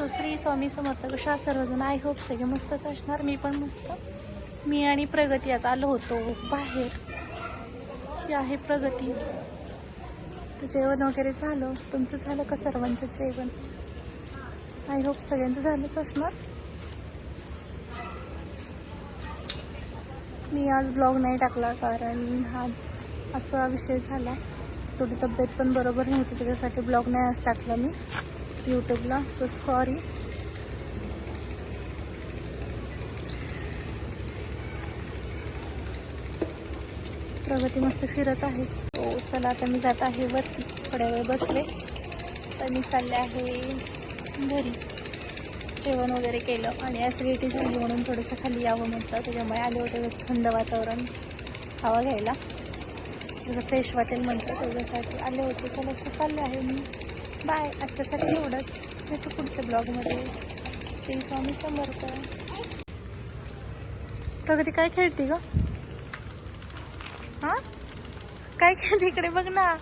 So Shri Swami Samarth कशा सर्वजण I hope सगळे मस्तच असणार. मी पण मस्त. मी आणि प्रगती आता आलो होतो बाहेर. ही आहे प्रगती. तर जेवण वगैरे झालं. तुमचं झालं का सर्वांचं जेवण? आय होप सगळ्यांचं झालंच असणार. मी आज ब्लॉग नाही टाकला कारण आज असा विषय झाला. थोडी तब्येत पण बरोबर नव्हती त्याच्यासाठी ब्लॉग नाही आज टाकला मी. यूट्यूबला सो सॉरी प्रगती मस्त फिरत आहे. हो चला आता मी जात आहे वरती. थोड्या वेळ बसले. तर मी चालले आहे घरी. जेवण वगैरे केलं. आणि ॲसिडिटी झाली म्हणून थोडंसं खाली यावं म्हटलं. त्याच्यामुळे आले होते थंड वातावरण. हवा घ्यायला. जसं फ्रेश वाटेल म्हटलं त्याच्यासाठी आले होते. चला असं चालले आहे मी. बाय. आजच्यासाठी एवढंच. भेटू पुढच्या ब्लॉगमध्ये. ते स्वामी समर्थ. प्रगती काय खेळते ग? हां? काय खेळते इकडे बघ ना.